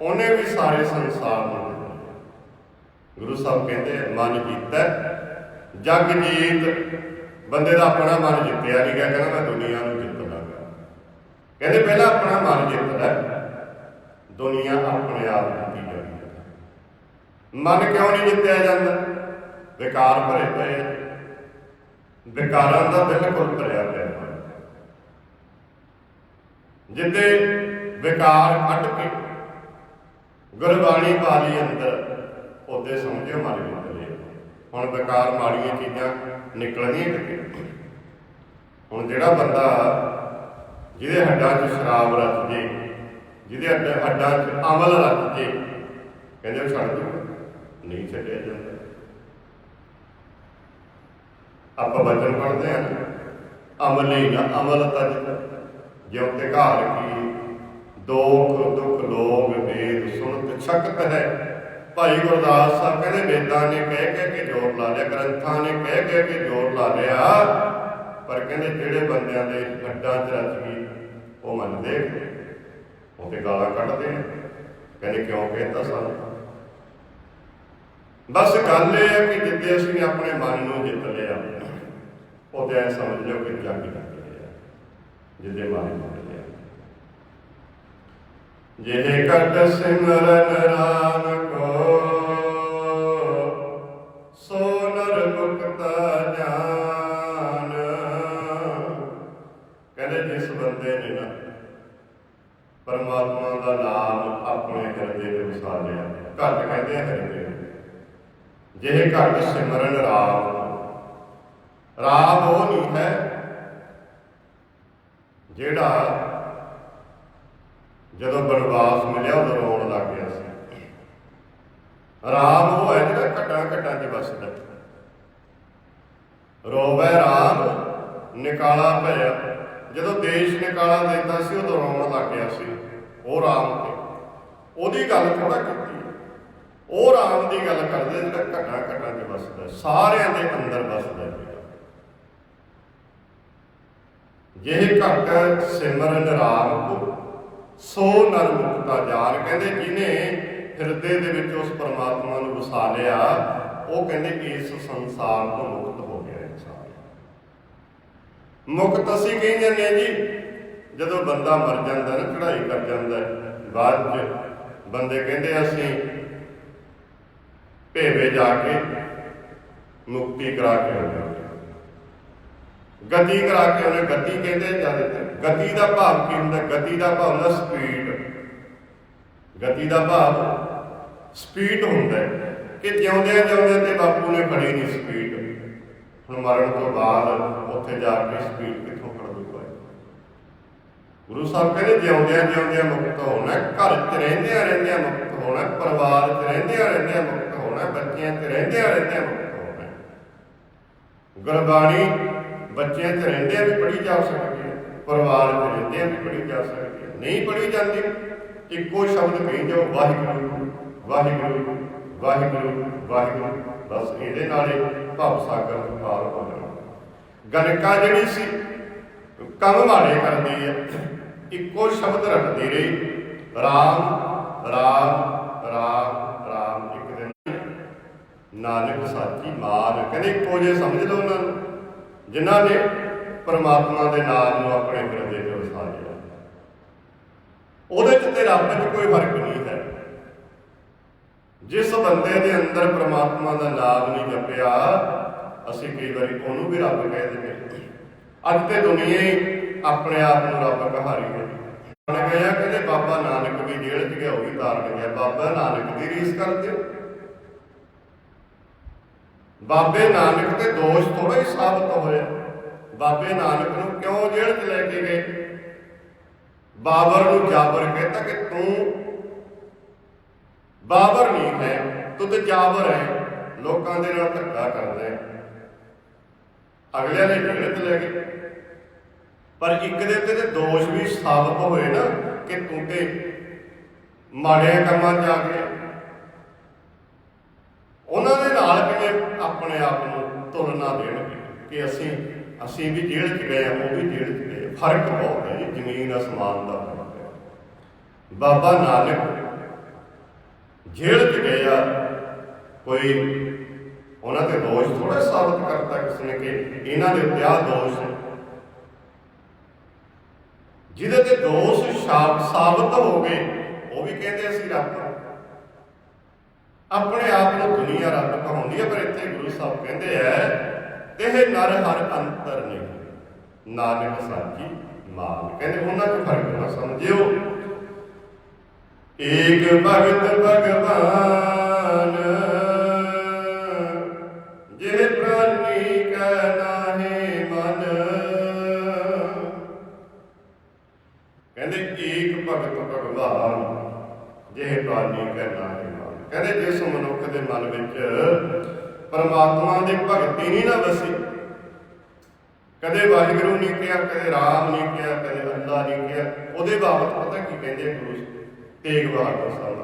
ਉਹਨੇ ਵੀ ਸਾਰੇ ਸੰਸਾਰ ਨੂੰ ਲਿਆ। ਗੁਰੂ ਸਾਹਿਬ ਕਹਿੰਦੇ, ਮਨ ਜੀਤੈ, ਜਗ ਜੀਤ। ਬੰਦੇ ਦਾ ਆਪਣਾ ਮਨ ਜਿੱਤਿਆ ਨਹੀਂ ਗਿਆ, ਕਹਿੰਦਾ ਮੈਂ ਦੁਨੀਆ ਨੂੰ ਜਿੱਤ ਲਾਂਗਾ। ਕਹਿੰਦੇ ਪਹਿਲਾਂ ਆਪਣਾ ਮਨ ਜਿੱਤ ਲੈ, ਦੁਨੀਆ ਆਪਣੇ ਆਪ ਜਿੱਤੀ ਮਨ ਕਿਉਂ ਨਹੀਂ ਜਿੱਤਿਆ ਜਾਂਦਾ? ਵਿਕਾਰ ਭਰੇ ਪਏ ਆ। ਵਿਕਾਰਾਂ ਦਾ ਬਿਲਕੁਲ ਭਰਿਆ ਪਿਆ ਹੈ ਜਿੱਦੇ ਵਿਕਾਰ ਕੱਢ ਕੇ ਗੁਰਬਾਣੀ ਪਾ ਲਈ ਅੰਦਰ, ਉਹਦੇ ਸਮਝਿਓ ਮਨ ਨਿਕਲੇ ਹੁਣ ਵਿਕਾਰ ਮਾੜੀਆਂ ਚੀਜ਼ਾਂ ਨਿਕਲਣੀਆਂ ਕਿੱਥੇ ਹੁਣ ਜਿਹੜਾ ਬੰਦਾ ਜਿਹਦੇ ਹੱਡਾਂ 'ਚ ਸ਼ਰਾਬ ਰਚ ਜੇ ਜਿਹਦੇ ਹੱਡਾਂ 'ਚ ਅਮਲ ਰਚ ਜੇ ਕਹਿੰਦੇ ਉਹ ਛੱਡ ਦਿਓ। ਨਹੀਂ ਛੱਡਿਆ ਜਾਂਦਾ। ਆਪਾਂ ਬਚਨ ਪੜ੍ਹਦੇ ਹਾਂ। ਅਮਲੀ ਨਾ, ਅਮਲ ਤਜ ਜਿਉ ਤੇ ਘਰ ਕੀ। ਦੋਖ, ਦੁਖ ਲੋਗ ਵੇਦ, ਸੁਣਤ, ਛਕਤ ਹੈ। ਭਾਈ ਗੁਰਦਾਸ ਸਾਹਿਬ ਕਹਿੰਦੇ, ਵੇਦਾਂ ਨੇ ਕਹਿ ਕਹਿ ਕੇ ਜ਼ੋਰ ਲਾ ਲਿਆ, ਗ੍ਰੰਥਾਂ ਨੇ ਕਹਿ ਕਹਿ ਕੇ ਜ਼ੋਰ ਲਾ ਲਿਆ। ਪਰ ਕਹਿੰਦੇ, ਜਿਹੜੇ ਬੰਦਿਆਂ ਦੇ ਹੱਡਾਂ 'ਚ ਰਚ ਗਈ, ਉਹ ਮੰਨਦੇ ਉਹ ਤੇ ਗਾਲਾਂ ਕੱਢਦੇ ਕਹਿੰਦੇ, ਕਿਉਂ ਕਹਿੰਦਾ ਸਾਨੂੰ? ਬਸ ਗੱਲ ਇਹ ਹੈ ਕਿ ਜਿੱਦੇ ਅਸੀਂ ਆਪਣੇ ਮਨ ਨੂੰ ਜਿੱਤ ਲਿਆ ਉਹਦੇ ਐ ਸਮਝ ਲਿਓ ਕਿ ਜੱਗ ਜਿੱਤ ਲਿਆ ਜਿੱਦੇ ਮਨ ਨੂੰ ਲਿਆ ਜਿਹੇ ਕਟ ਸਿਮਰਨ ਰਾਮ ਕੋ ਸੋ ਨਰ ਮੁਕਤਾ ਜਾਨ ਕਹਿੰਦੇ ਜਿਸ ਬੰਦੇ ਨੇ ਨਾ ਪਰਮਾਤਮਾ ਦਾ ਨਾਮ ਆਪਣੇ ਹਿਰਦੇ ਵਿੱਚ ਵਸਾ ਲਿਆ, ਘੱਟ ਕਹਿੰਦੇ ਆ ਹਿਰਦੇ ਜਿਹੇ ਘਟ ਸਿਮਰਨ ਰਾਮ ਰਾਮ ਉਹ ਨਹੀਂ ਹੈ ਜਿਹੜਾ ਜਦੋਂ ਬਨਵਾਸ ਮਿਲਿਆ ਉਦੋਂ ਰੋਣ ਲੱਗ ਗਿਆ ਸੀ। ਰਾਮ ਉਹ ਹੈ ਜਿਹੜਾ ਘਟਾਂ ਘਟਾਂ 'ਚ ਵਸਦਾ ਰੋਵੇ ਰਾਮ ਨਿਕਾਲਾ ਭਇਆ। ਜਦੋਂ ਦੇਸ਼ ਨਿਕਾਲਾ ਦਿੰਦਾ ਸੀ ਉਦੋਂ ਰੋਣ ਲੱਗ ਗਿਆ ਸੀ। ਉਹ ਰਾਮ ਤੇ। ਉਹਦੀ ਗੱਲ ਥੋੜਾ ਕੀਤੀ। ਉਹ ਰਾਮ ਦੀ ਗੱਲ ਕਰਦੇ ਜਿਹੜਾ ਘਟਾਂ ਘਟਾਂ 'ਚ ਵਸਦਾ ਸਾਰਿਆਂ ਦੇ ਅੰਦਰ ਵਸਦਾ ਜਿਹੜਾ ਜਿਹੇ ਘਟ ਸਿਮਰਨ ਰਾਮ ਕੋ, ਸੋ ਨਰ ਮੁਕਤਾ ਜਾਨ ਕਹਿੰਦੇ ਜਿਹਨੇ ਹਿਰਦੇ ਦੇ ਵਿੱਚ ਉਸ ਪਰਮਾਤਮਾ ਨੂੰ ਵਸਾ ਲਿਆ, ਉਹ ਕਹਿੰਦੇ ਕਿ ਇਸ ਸੰਸਾਰ ਤੋਂ ਮੁਕਤ ਹੋ ਗਿਆ ਇਨਸਾਨ ਮੁਕਤ ਅਸੀਂ ਕਹਿੰਦੇ ਜਾਂਦੇ ਹਾਂ ਜੀ, ਜਦੋਂ ਬੰਦਾ ਮਰ ਜਾਂਦਾ ਨਾ ਚੜਾਈ ਕਰ ਜਾਂਦਾ ਬਾਅਦ ਚ ਬੰਦੇ ਕਹਿੰਦੇ ਅਸੀਂ ਭੇਵੇ ਜਾ ਕੇ ਮੁਕਤੀ ਕਰਾ ਕੇ ਆਉਂਦੇ ਗਤੀ ਕਰਾ ਕੇ ਉਹਨੇ ਗਤੀ ਕਹਿੰਦੇ ਜ਼ਿਆਦਾਤਰ ਗਤੀ ਦਾ ਭਾਵ ਕੀ ਹੁੰਦਾ? ਗਤੀ ਦਾ ਭਾਵ ਹੁੰਦਾ ਸਪੀਡ ਗਤੀ ਦਾ ਭਾਵ ਸਪੀਡ ਹੁੰਦਾ ਕਿ ਜਿਉਂਦਿਆਂ ਜਿਉਂਦਿਆਂ ਤੇ ਬਾਪੂ ਨੇ ਫੜੀ ਨਹੀਂ ਸਪੀਡ ਹੁਣ ਮਰਨ ਤੋਂ ਬਾਅਦ ਉੱਥੇ ਜਾ ਕੇ ਸਪੀਡ ਕਿੱਥੋਂ ਫੜ ਲੂਗਾ ਗੁਰੂ ਸਾਹਿਬ ਕਹਿੰਦੇ, ਜਿਉਂਦਿਆਂ ਜਿਉਂਦਿਆਂ ਮੁਕਤ ਹੋਣਾ ਘਰ 'ਚ ਰਹਿੰਦਿਆਂ ਰਹਿੰਦਿਆਂ ਮੁਕਤ ਹੋਣਾ ਪਰਿਵਾਰ 'ਚ ਰਹਿੰਦਿਆਂ ਰਹਿੰਦਿਆਂ ਮੁਕਤ ਹੋਣਾ, ਬੱਚਿਆਂ 'ਚ ਰਹਿੰਦਿਆਂ ਰਹਿੰਦਿਆਂ ਮੁਕਤ ਹੋਣਾ? ਗੁਰਬਾਣੀ ਬੱਚਿਆਂ 'ਚ ਰਹਿੰਦਿਆਂ ਵੀ ਪੜ੍ਹੀ ਜਾ ਸਕਦੀ ਹੈ, ਪਰਿਵਾਰ 'ਚ ਰਹਿੰਦਿਆਂ ਵੀ ਪੜ੍ਹੀ ਜਾ ਸਕਦੀ ਹੈ। ਨਹੀਂ ਪੜ੍ਹੀ ਜਾਂਦੀ, ਇੱਕੋ ਸ਼ਬਦ ਕਹੀ ਜਾਓ, ਵਾਹਿਗੁਰੂ ਵਾਹਿਗੁਰੂ ਵਾਹਿਗੁਰੂ ਵਾਹਿਗੁਰੂ। ਬਸ ਇਹਦੇ ਨਾਲ ਹੀ ਭਵ ਸਾਗਰ ਪਾਰ ਹੋ ਜਾਣਾ ਗਣਕਾ ਜਿਹੜੀ ਸੀ, ਕੰਮ ਮਾੜੇ ਕਰਦੀ ਹੈ, ਇੱਕੋ ਸ਼ਬਦ ਰੱਖਦੀ ਰਹੀ, ਰਾਮ ਰਾਮ ਰਾਮ ਨਾਨਕ ਸਾਚੀ ਮਾਰ। ਕਹਿੰਦੇ ਇੱਕੋ ਜੇ ਸਮਝ ਲਓ ਉਹਨਾਂ ਨੂੰ, ਜਿਨ੍ਹਾਂ ਨੇ ਪਰਮਾਤਮਾ ਦੇ ਨਾਮ ਨੂੰ ਆਪਣੇ ਹਿਰਦੇ 'ਚ ਵਸਾ ਲਿਆ। ਉਹਦੇ 'ਚ ਤੇ ਰੱਬ 'ਚ ਕੋਈ ਫ਼ਰਕ ਨਹੀਂ ਹੈ। ਜਿਸ ਬੰਦੇ ਦੇ ਅੰਦਰ ਪ੍ਰਮਾਤਮਾ ਦਾ ਨਾਮ ਨਹੀਂ ਜਪਿਆ, ਅਸੀਂ ਕਈ ਵਾਰੀ ਉਹਨੂੰ ਵੀ ਰੱਬ ਕਹਿ ਦਿੰਦੇ ਅੱਜ ਤੇ ਦੁਨੀਆ ਹੀ ਆਪਣੇ ਆਪ ਨੂੰ ਰੱਬ ਕਹਾਰੀ ਹੈ। ਬਣ ਕਹਿੰਦੇ ਬਾਬਾ ਨਾਨਕ ਵੀ ਜੇਲ੍ਹ 'ਚ ਗਿਆ, ਉਹ ਵੀ ਤਾਰਨ ਗਿਆ। ਬਾਬਾ ਨਾਨਕ ਦੀ ਰੀਸ ਕਰਦੇ ਹੋ ਬਾਬੇ ਨਾਨਕ ਤੇ ਦੋਸ਼ ਥੋੜਾ ਹੀ ਸਾਬਤ ਹੋਇਆ। ਬਾਬੇ ਨਾਨਕ ਨੂੰ ਕਿਉਂ ਜੇਲ੍ਹ 'ਚ ਲੈ ਕੇ ਗਏ? ਬਾਬਰ ਨੂੰ ਜਾਬਰ ਕਹਿੰਦਾ ਕਿ ਤੂੰ ਬਾਬਰ ਨਹੀਂ ਹੈ, ਤੂੰ ਤੇ ਜਾਬਰ ਹੈ। ਲੋਕਾਂ ਦੇ ਨਾਲ ਧੱਕਾ ਕਰਦਾ ਹੈ। ਅਗਲਿਆਂ ਨੇ ਜੇਲ੍ਹ 'ਚ ਲੈ ਗਏ। ਪਰ ਇੱਕ ਦੇ ਉੱਤੇ ਤੇ ਦੋਸ਼ ਵੀ ਸਾਬਤ ਹੋਏ ਨਾ ਕਿ ਤੂੰ ਤੇ ਮਾੜੇ ਕੰਮਾਂ 'ਚ ਆ ਗਿਆ। ਉਹਨਾਂ ਦੇ ਨਾਲ ਕਿਵੇਂ ਆਪਣੇ ਆਪ ਨੂੰ ਤੁਲਨਾ ਦੇਣਗੇ ਕਿ ਅਸੀਂ ਅਸੀਂ ਵੀ ਜੇਲ੍ਹ 'ਚ ਗਏ ਹਾਂ, ਉਹ ਵੀ ਜੇਲ੍ਹ 'ਚ ਗਏ ਫ਼ਰਕ ਬਹੁਤ ਹੈ ਜੀ ਜ਼ਮੀਨ ਅਸਮਾਨ ਦਾ ਫ਼ਰਕ ਹੈ। ਬਾਬਾ ਨਾਨਕ ਜੇਲ੍ਹ 'ਚ ਗਏ ਆ ਕੋਈ ਉਹਨਾਂ ਤੇ ਦੋਸ਼ ਥੋੜਾ ਸਾਬਤ ਕਰਤਾ ਕਿਸੇ ਕਿ ਇਹਨਾਂ ਦੇ ਉੱਤੇ ਆਹ ਦੋਸ਼। ਹੈ ਜਿਹਦੇ ਤੇ ਦੋਸ਼ ਸਾਬਤ ਹੋ ਗਏ ਉਹ ਵੀ ਕਹਿੰਦੇ ਅਸੀਂ ਰੱਬ ਆਪਣੇ ਆਪ ਨੂੰ ਦੁਨੀਆ ਰੱਬ ਕਹਾਉਂਦੀ ਹੈ, ਪਰ ਇੱਥੇ ਗੁਰੂ ਸਾਹਿਬ ਕਹਿੰਦੇ ਐ ਇਹ ਨਰ ਹਰ ਅੰਤਰ ਨੇ ਨਾਨਕ ਸਾਚੀ ਮਾਨ। ਕਹਿੰਦੇ, ਉਹਨਾਂ ਨੂੰ ਫ਼ਰਕ ਨਾ ਸਮਝਿਓ। ਏਕ ਭਗਤ ਭਗਵਾਨ, ਜਿਹੇ ਪ੍ਰਾਨੀ ਕੈ ਨਾਹੀ ਮਨ। ਕਹਿੰਦੇ, ਏਕ ਭਗਤ ਭਗਵਾਨ, ਜਿਹੇ ਪ੍ਰਾਨੀ ਕੈ ਨਾਹੀ ਕਹਿੰਦੇ ਜਿਸ ਮਨੁੱਖ ਦੇ ਮਨ ਵਿੱਚ ਪਰਮਾਤਮਾ ਦੀ ਭਗਤੀ ਨਹੀਂ ਨਾ ਵਸੀ, ਕਦੇ ਵਾਹਿਗੁਰੂ ਨਹੀਂ ਕਿਹਾ, ਕਦੇ ਰਾਮ ਨਹੀਂ ਕਿਹਾ, ਕਦੇ ਅੱਲਾ ਨਹੀਂ ਕਿਹਾ, ਉਹਦੇ ਬਾਬਤ ਪਤਾ ਕੀ ਕਹਿੰਦੇ ਗੁਰੂ ਤੇਗ ਬਹਾਦਰ ਸਾਹਿਬ।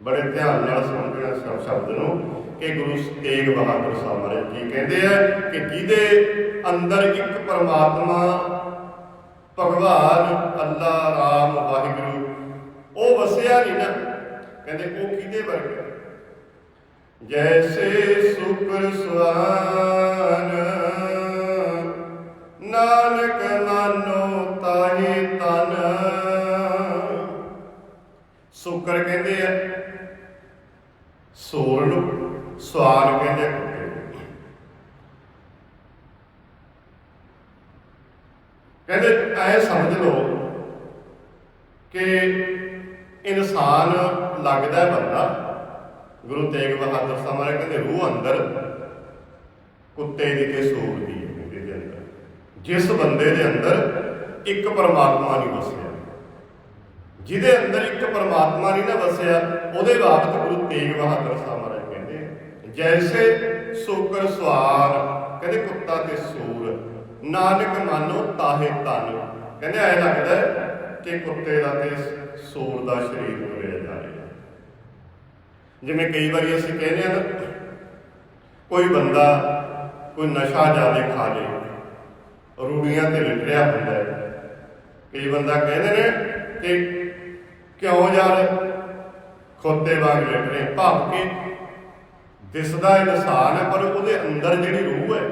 ਬੜੇ ਧਿਆਨ ਨਾਲ ਸਮਝਣਾ ਸਭ ਸ਼ਬਦ ਨੂੰ ਕਿ ਗੁਰੂ ਤੇਗ ਬਹਾਦਰ ਸਾਹਿਬ ਮਹਾਰਾਜ ਕੀ ਕਹਿੰਦੇ ਆ ਕਿ ਜਿਹਦੇ ਅੰਦਰ ਇੱਕ ਪਰਮਾਤਮਾ, ਭਗਵਾਨ, ਅੱਲਾ, ਰਾਮ, ਵਾਹਿਗੁਰੂ ਉਹ ਵਸਿਆ ਨਹੀਂ ਨਾ। ਕਹਿੰਦੇ, ਉਹ ਕਿਹਦੇ ਵਰਗਾ? ਜੈਸੇ ਸੁਕਰ ਸੁਆਨ, ਨਾਨਕ ਨਾਨੋ ਤਾਹੀ ਤਨ। ਸੁਕਰ ਕਹਿੰਦੇ ਆ, ਸੋਲ ਨੂੰ ਸਵਾਲ ਕਹਿੰਦੇ ਆ ਕਹਿੰਦੇ, ਐ ਸਮਝ ਲਓ ਕਿ ਇਨਸਾਨ ਲੱਗਦਾ ਹੈ ਬੰਦਾ। ਗੁਰੂ ਤੇਗ ਬਹਾਦਰ ਸਾਹਿਬ ਮਹਾਰਾਜ ਕਹਿੰਦੇ ਰੂਹ ਅੰਦਰ ਕੁੱਤੇ ਦੀ ਤੇ ਸੂਰ ਦੀ ਉਹਦੇ ਦੇ ਅੰਦਰ। ਜਿਸ ਬੰਦੇ ਦੇ ਅੰਦਰ ਇੱਕ ਪਰਮਾਤਮਾ ਨਹੀਂ ਵਸਿਆ। ਜਿਹਦੇ ਅੰਦਰ ਇੱਕ ਪਰਮਾਤਮਾ ਨਹੀਂ ਨਾ ਵਸਿਆ, ਉਹਦੇ ਬਾਬਤ ਗੁਰੂ ਤੇਗ ਬਹਾਦਰ ਸਾਹਿਬ ਮਹਾਰਾਜ ਕਹਿੰਦੇ ਜੈਸੇ ਸੋਕਰ ਸਵਾਰ ਕਹਿੰਦੇ ਕੁੱਤਾ ਤੇ ਸੂਰ। ਨਾਨਕ ਮਾਨੋ ਤਾਹੇ ਤਨ। ਕਹਿੰਦੇ ਐ ਲੱਗਦਾ ਹੈ ਕੁੱਤੇ ਦਾ ਤੇ ਸੂਰ ਦਾ ਸਰੀਰ ਤੁਰਿਆ ਜਾ ਜਿਵੇਂ ਕਈ ਵਾਰੀ ਅਸੀਂ ਕਹਿੰਦੇ ਆ ਨਾ, ਕੋਈ ਬੰਦਾ ਕੋਈ ਨਸ਼ਾ ਜ਼ਿਆਦਾ ਖਾ ਲੇ, ਰੂੜੀਆਂ ਤੇ ਲਿਟਰਿਆ ਹੁੰਦਾ ਹੈ। ਕਈ ਬੰਦਾ ਕਹਿੰਦੇ ਨੇ ਕਿ ਕਿਉਂ ਯਾਰ ਖੋਤੇ ਵਾਂਗ ਲਿਟ ਰਹੇ ਭਾਵ ਕਿ ਦਿਸਦਾ ਇਨਸਾਨ ਹੈ, ਪਰ ਉਹਦੇ ਅੰਦਰ ਜਿਹੜੀ ਰੂਹ ਹੈ,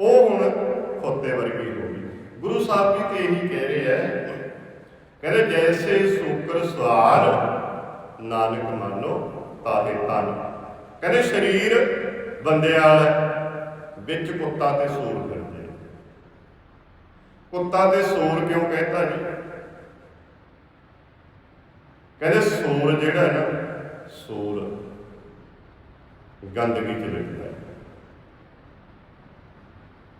ਉਹ ਹੁਣ ਖੋਤੇ ਵਰਗੀ ਹੋ ਗਈ। ਗੁਰੂ ਸਾਹਿਬ ਵੀ ਤੇ ਇਹੀ ਕਹਿ ਰਹੇ ਹੈ ਕਹਿੰਦੇ ਜੈਸੇ ਸੂਕਰ ਸਵਾਰ, ਨਾਨਕ ਮਾਨੋ ਤਾਹੇ ਤਨ। ਕਹਿੰਦੇ ਸਰੀਰ ਬੰਦੇ ਬੰਦਿਆਲ, ਵਿੱਚ ਕੁੱਤਾ ਤੇ ਸੂਰ ਫਿਰਦੇ। ਕੁੱਤਾ ਤੇ ਸੂਰ ਕਿਉਂ ਕਹਿੰਦਾ ਜੀ? ਕਹਿੰਦੇ ਸੂਰ ਜਿਹੜਾ ਨਾ, ਸੂਰ ਗੰਦਗੀ ਚ ਲਿਖਦਾ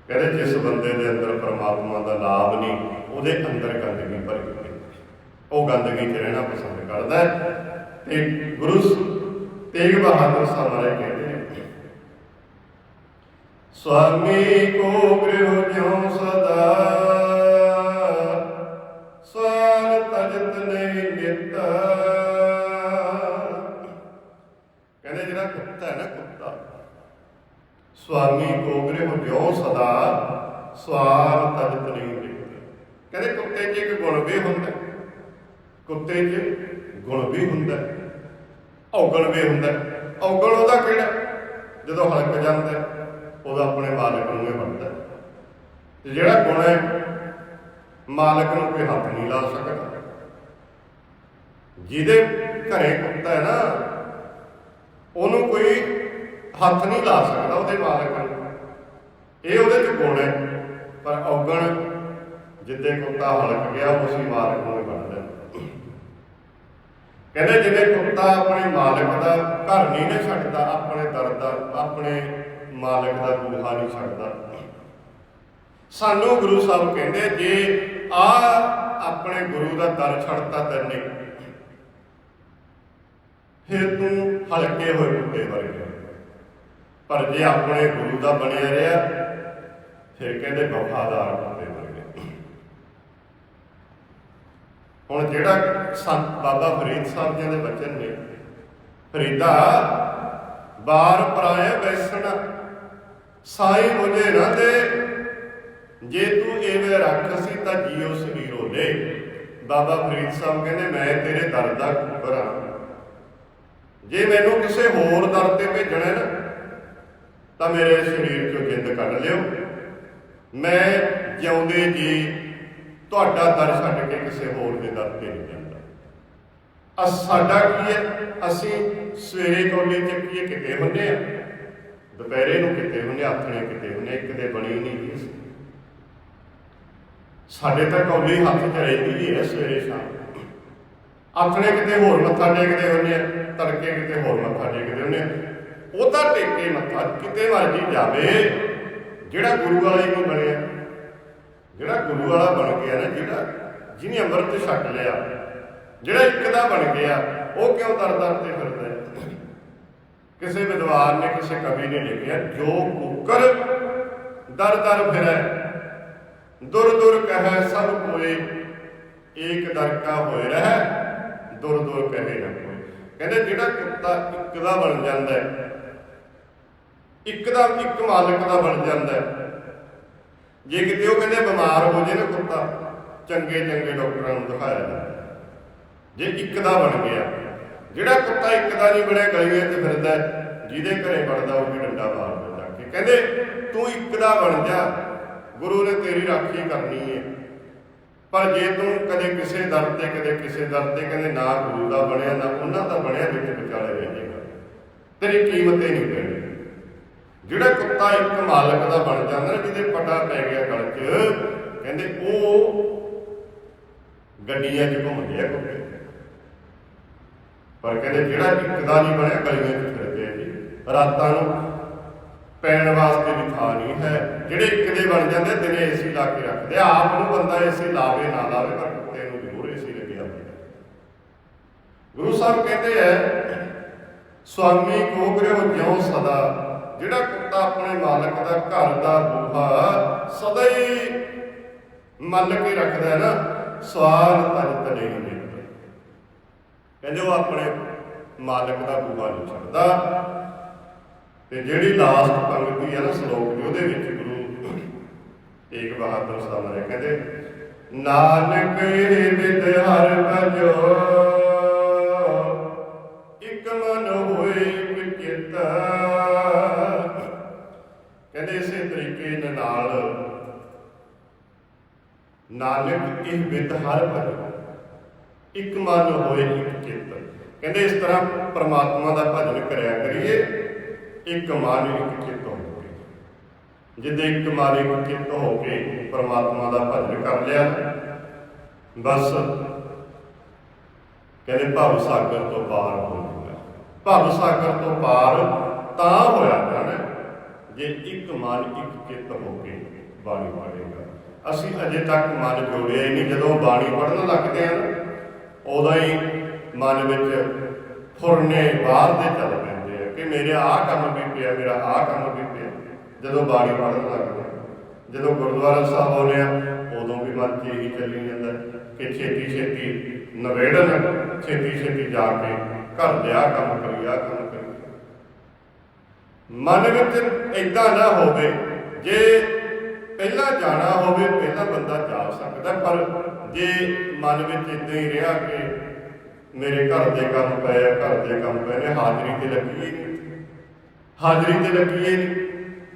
ਕਹਿੰਦੇ ਜਿਸ ਬੰਦੇ ਦੇ ਅੰਦਰ ਪਰਮਾਤਮਾ ਦਾ ਲਾਭ ਨਹੀਂ, ਉਹਦੇ ਅੰਦਰ ਗੰਦਗੀ ਭਰੀ। ਉਹ ਗੰਦਗੀ 'ਚ ਰਹਿਣਾ ਪਸੰਦ ਕਰਦਾ ਹੈ। ਤੇ ਗੁਰੂ ਤੇਗ ਬਹਾਦਰ ਸਾਹਿਬ ਵਾਲੇ ਕਹਿੰਦੇ ਨੇ, ਸੁਆਮੀ ਕੋ ਗ੍ਰਹਿ ਜਿਉ ਸਦਾ? ਸਵਾਲ ਤਜਤ ਨਹੀਂ ਨਿਤ ਕਹਿੰਦੇ ਜਿਹੜਾ ਕੁੱਤਾ ਹੈ ਨਾ ਕੁੱਤਾ ਸਵਾਮੀ ਕੋ ਗ੍ਰਹਿ ਜਿਉ ਸਦਾ? ਸਵਾਲ ਤਜਤ ਨਹੀਂ ਨਿਤ ਕਹਿੰਦੇ ਕੁੱਤੇ 'ਚ ਇੱਕ ਗੁਣ ਵੀ ਹੁੰਦਾ। ਕੁੱਤੇ 'ਚ ਗੁਣ ਵੀ ਹੁੰਦਾ ਔਗਣ ਵੀ ਹੁੰਦਾ ਔਗਣ ਉਹਦਾ ਕਿਹੜਾ? ਜਦੋਂ ਹਲਕ ਜਾਂਦਾ ਹੈ, ਉਹਦਾ ਆਪਣੇ ਮਾਲਕ ਨੂੰ ਹੀ ਬਣਦਾ ਤੇ ਜਿਹੜਾ ਗੁਣ ਹੈ ਮਾਲਕ ਨੂੰ ਕੋਈ ਹੱਥ ਨਹੀਂ ਲਾ ਸਕਦਾ। ਜਿਹਦੇ ਘਰੇ ਕੁੱਤਾ ਹੈ ਨਾ ਉਹਨੂੰ ਕੋਈ ਹੱਥ ਨਹੀਂ ਲਾ ਸਕਦਾ ਉਹਦੇ ਮਾਲਕ ਨੂੰ। ਇਹ ਉਹਦੇ ਚ ਗੁਣ ਹੈ ਪਰ ਔਗਣ ਜਿੱਦੇ ਕੁੱਤਾ ਹਲਕ ਗਿਆ ਉਸੇ ਮਾਲਕ ਨੂੰ ਕਹਿੰਦੇ ਜਿਹੜੇ ਕੁੱਤਾ ਆਪਣੇ ਮਾਲਕ ਦਾ ਘਰ ਨਹੀਂ ਨਾ ਛੱਡਦਾ, ਆਪਣੇ ਦਰ ਦਾ, ਆਪਣੇ ਮਾਲਕ ਦਾ ਬੂਹਾ ਨਹੀਂ ਛੱਡਦਾ। ਸਾਨੂੰ ਗੁਰੂ ਸਾਹਿਬ ਕਹਿੰਦੇ, ਜੇ ਆ ਆਪਣੇ ਗੁਰੂ ਦਾ ਦਰ ਛੱਡਤਾ ਤੈਨੇ, ਫਿਰ ਤੂੰ ਹਲਕੇ ਹੋਏ ਕੁੱਤੇ ਵਰਗਾ। ਪਰ ਜੇ ਆਪਣੇ ਗੁਰੂ ਦਾ ਬਣਿਆ ਰਿਹਾ, ਫਿਰ ਕਹਿੰਦੇ ਵਫਾਦਾਰ ਕੁੱਤੇ ਵਰਗੇ ਹੁਣ ਜਿਹੜਾ ਸੰਤ ਬਾਬਾ ਫਰੀਦ ਸਾਹਿਬ ਜੀ ਦੇ ਬਚਨ ਨੇ, ਫਰੀਦਾ, ਬਾਰ ਪਰਾਇਆ ਬੈਸਣਾ, ਸਾਈ ਮੁਝੇ ਨਾ ਦੇ, ਜੇ ਤੂੰ ਐਵੇਂ ਰੱਖ ਸੀ ਤਾਂ ਜੀਉ ਸਰੀਰੋ ਲੈ। ਬਾਬਾ ਫਰੀਦ ਸਾਹਿਬ ਕਹਿੰਦੇ, ਮੈਂ ਤੇਰੇ ਦਰ ਦਾ ਕੁੱਕਰ ਹਾਂ। ਜੇ ਮੈਨੂੰ ਕਿਸੇ ਹੋਰ ਦਰ ਤੇ ਭੇਜਣਾ ਨਾ, ਤਾਂ ਮੇਰੇ ਸਰੀਰ ਚੋਂ ਜਿੰਦ ਕੱਢ ਲਿਓ। ਮੈਂ ਜਿਉਂਦੇ ਜੀ ਤੁਹਾਡਾ ਦਰ ਛੱਡ ਕੇ ਕਿਸੇ ਹੋਰ ਦੇ ਦਰ ਤੇ ਨਹੀਂ ਜਾਂਦਾ। ਅਸ ਸਾਡਾ ਕੀ ਹੈ? ਅਸੀਂ ਸਵੇਰੇ ਕੋਲੇ ਚੱਕੀਏ, ਕਿਤੇ ਹੁੰਨੇ ਆ। ਦੁਪਹਿਰੇ ਨੂੰ ਕਿਤੇ ਹੁੰਨੇ ਆਥਣੇ ਕਿਤੇ ਹੁੰਨੇ ਇੱਕ ਦੇ ਬਣੀ ਨਹੀਂ ਸਾਡੇ ਤਾਂ ਕੌਲੀ ਹੱਥ 'ਚ ਰਹਿੰਦੀ ਹੈ ਸਵੇਰੇ ਸ਼ਾਮ। ਆਥਣੇ ਕਿਤੇ ਹੋਰ ਮੱਥਾ ਟੇਕਦੇ ਹੁੰਨੇ ਆ, ਤੜਕੇ ਕਿਤੇ ਹੋਰ ਮੱਥਾ ਟੇਕਦੇ ਹੁੰਨੇ ਆ। ਉਹ ਤਾਂ ਟੇਕੇ ਮੱਥਾ ਕਿਤੇ ਮਰਜ਼ੀ ਜਾਵੇ, ਜਿਹੜਾ ਗੁਰੂ ਵਾਲਾ ਹੀ ਨਹੀਂ ਬਣਿਆ। ਜਿਹੜਾ ਗੁਰੂ ਵਾਲਾ ਬਣ ਗਿਆ ਨਾ, ਜਿਹੜਾ ਜਿਹਨੇ ਅੰਮ੍ਰਿਤ ਛਕ ਲਿਆ, ਜਿਹੜਾ ਇੱਕ ਦਾ ਬਣ ਗਿਆ, ਉਹ ਕਿਉਂ ਦਰ ਦਰ ਤੇ ਫਿਰਦਾ ਹੈ? ਕਿਸੇ ਵਿਦਵਾਨ ਨੇ, ਕਿਸੇ ਕਵੀ ਨੇ ਲਿਖਿਆ, ਜੋ ਕੁੱਕਰ ਦਰ ਦਰ ਫਿਰੈ, ਦੁਰ ਦੁਰ ਕਹੈ ਸਭ ਕੋਏ, ਏਕ ਦਰ ਕਾ ਹੋਏ ਰਹਿ, ਦੁਰ ਦੁਰ ਕਹੇ ਨਾ ਕੋਈ ਕਹਿੰਦੇ ਜਿਹੜਾ ਕੁੱਤਾ ਇੱਕ ਦਾ ਬਣ ਜਾਂਦਾ ਹੈ, ਇੱਕ ਦਾ ਇੱਕ ਮਾਲਕ ਦਾ ਬਣ ਜਾਂਦਾ ਹੈ ਜੇ ਕਿਤੇ ਉਹ ਕਹਿੰਦੇ ਬਿਮਾਰ ਹੋ ਜੇ ਨਾ ਕੁੱਤਾ, ਚੰਗੇ ਚੰਗੇ ਡਾਕਟਰਾਂ ਨੂੰ ਦਿਖਾਇਆ ਜਾਂਦਾ। ਜੇ ਇੱਕ ਦਾ ਬਣ ਗਿਆ, ਜਿਹੜਾ ਕੁੱਤਾ ਇੱਕ ਦਾ ਨਹੀਂ ਬਣਿਆ ਗਲੀਆਂ 'ਚ ਫਿਰਦਾ, ਜਿਹਦੇ ਘਰੇ ਵੜਦਾ ਉਹ ਵੀ ਡੰਡਾ ਮਾਰਦਾ ਜਾ ਕੇ ਕਹਿੰਦੇ, ਤੂੰ ਇੱਕ ਦਾ ਬਣ ਜਾ, ਗੁਰੂ ਨੇ ਤੇਰੀ ਰਾਖੀ ਕਰਨੀ ਹੈ। ਪਰ ਜੇ ਤੂੰ ਕਦੇ ਕਿਸੇ ਦਰ ਤੇ, ਕਦੇ ਕਿਸੇ ਦਰ ਤੇ ਕਹਿੰਦੇ ਨਾ ਗੁਰੂ ਦਾ ਬਣਿਆ, ਨਾ ਉਹਨਾਂ ਦਾ ਬਣਿਆ, ਵਿੱਚ ਵਿਚਾਲੇ ਰਹਿ ਜਾਏਗਾ ਤੇਰੀ ਕੀਮਤ ਹੀ ਨਹੀਂ ਪੈਣੀ। ਜਿਹੜਾ ਕੁੱਤਾ ਇੱਕ ਮਾਲਕ ਦਾ ਬਣ ਜਾਂਦਾ ਨਾ, ਜਿਹਦੇ ਪਟਾ ਪੈ ਗਿਆ ਗਲ 'ਚ ਕਹਿੰਦੇ ਉਹ ਗੱਡੀਆਂ 'ਚ ਘੁੰਮਦੇ ਆ ਕੁੱਤੇ ਪਰ ਕਹਿੰਦੇ ਜਿਹੜਾ ਇੱਕ ਦਾ ਨਹੀਂ ਬਣਿਆ ਗਲੀਆਂ 'ਚ ਫਿਰ ਆ ਜੀ। ਰਾਤਾਂ ਨੂੰ ਪੈਣ ਵਾਸਤੇ ਵੀ ਥਾਂ ਨਹੀਂ ਹੈ। ਜਿਹੜੇ ਇੱਕ ਦੇ ਬਣ ਜਾਂਦੇ ਦਿਨੇ ਏਸੀ ਲਾ ਕੇ ਰੱਖਦੇ ਆਪ ਨੂੰ ਬੰਦਾ ਏਸੀ ਲਾਵੇ ਨਾ ਲਾਵੇ ਪਰ ਕੁੱਤੇ ਨੂੰ ਜ਼ਰੂਰ ਏਸੀ ਲੱਗਿਆ ਹੁੰਦਾ ਗੁਰੂ ਸਾਹਿਬ ਕਹਿੰਦੇ ਐ ਸਵਾਮੀ ਕੋ ਕਰਿਓ ਜਿਉ ਸਦਾ ਜਿਹੜਾ ਕੁੱਤਾ ਆਪਣੇ ਮਾਲਕ ਦਾ ਘਰ ਦਾ ਬੂਹਾ ਸਦਾ ਹੀ ਮੰਨ ਕੇ ਰੱਖਦਾ ਹੈ ਨਾ, ਸਵਾਲ ਤਜ ਤਲੇ ਨਹੀਂ ਕਹਿੰਦੇ ਉਹ ਆਪਣੇ ਮਾਲਕ ਦਾ ਬੂਹਾ ਨਹੀਂ ਛੱਡਦਾ। ਤੇ ਜਿਹੜੀ ਲਾਸਟ ਪੰਕਤੀ ਹੈ ਨਾ ਸ਼ਲੋਕ ਦੀ, ਉਹਦੇ ਵਿੱਚ ਗੁਰੂ ਤੇਗ ਬਹਾਦਰ ਸਾਹਿਬ ਨੇ ਕਹਿੰਦੇ, ਨਾਨਕ ਵਿਦ ਹਰ ਭਜੋ। ਨਾਨਕ ਇਹ ਵਿਦ ਹਰ ਭਜੋ ਇੱਕ ਮਨ ਹੋਏ ਇੱਕ ਚਿੱਤ। ਕਹਿੰਦੇ ਇਸ ਤਰ੍ਹਾਂ ਪ੍ਰਮਾਤਮਾ ਦਾ ਭਜਨ ਕਰਿਆ ਕਰੀਏ, ਇੱਕ ਮਨ ਇੱਕ ਚਿੱਤ ਹੋ ਕੇ ਜਿੱਦੇ ਇੱਕ ਮਨ ਇੱਕ ਚਿੱਤ ਹੋ ਕੇ ਪ੍ਰਮਾਤਮਾ ਦਾ ਭਜਨ ਕਰ ਲਿਆ, ਬਸ ਕਹਿੰਦੇ ਭਵ ਸਾਗਰ ਤੋਂ ਪਾਰ ਹੋ ਗਿਆ ਭਵ ਸਾਗਰ ਤੋਂ ਪਾਰ ਤਾਂ ਹੋਇਆ ਜਾਣਾ, ਜੇ ਇੱਕ ਮਨ ਇੱਕ ਚਿੱਤ ਹੋ ਕੇ ਬਾਣੀ ਪੜ੍ਹੇਗਾ ਅਸੀਂ ਅਜੇ ਤੱਕ ਮਨ ਜੋੜਿਆ ਹੀ ਨਹੀਂ। ਜਦੋਂ ਬਾਣੀ ਪੜ੍ਹਨ ਲੱਗਦੇ ਹਾਂ ਉਦੋਂ ਹੀ ਮਨ ਵਿੱਚ ਫੁਰਨੇ ਬਾਹਰ ਦੇ ਚੱਲ ਪੈਂਦੇ ਆ ਕਿ ਮੇਰੇ ਆਹ ਕੰਮ ਵੀ ਪਿਆ, ਮੇਰਾ ਆਹ ਕੰਮ ਵੀ ਪਿਆ। ਜਦੋਂ ਬਾਣੀ ਪੜ੍ਹਨ ਲੱਗਦੇ ਜਦੋਂ ਗੁਰਦੁਆਰਾ ਸਾਹਿਬ ਆਉਂਦੇ ਆ ਉਦੋਂ ਵੀ ਮਨ 'ਚ ਇਹੀ ਚੱਲੀ ਜਾਂਦਾ ਕਿ ਛੇਤੀ ਛੇਤੀ ਨਵੇੜਨ, ਛੇਤੀ ਛੇਤੀ ਜਾ ਕੇ ਘਰ ਦੇ ਆਹ ਕੰਮ ਕਰੀ ਆਹ ਕੰਮ ਕਰੀ ਮਨ ਵਿੱਚ ਇਦਾਂ ਨਾ ਹੋਵੇ, ਜੇ ਪਹਿਲਾਂ ਜਾਣਾ ਹੋਵੇ, ਪਹਿਲਾਂ ਬੰਦਾ ਜਾ ਸਕਦਾ, ਪਰ ਜੇ ਮਨ ਵਿੱਚ ਇਦਾਂ ਹੀ ਰਿਹਾ ਕਿ ਮੇਰੇ ਘਰ ਦੇ ਕੰਮ ਪਏ ਆ, ਘਰ ਦੇ ਕੰਮ ਪਏ ਨੇ, ਹਾਜ਼ਰੀ ਤੇ ਲੱਗੀ ਨਹੀਂ। ਹਾਜ਼ਰੀ ਤੇ ਲੱਗੀ ਨਹੀਂ।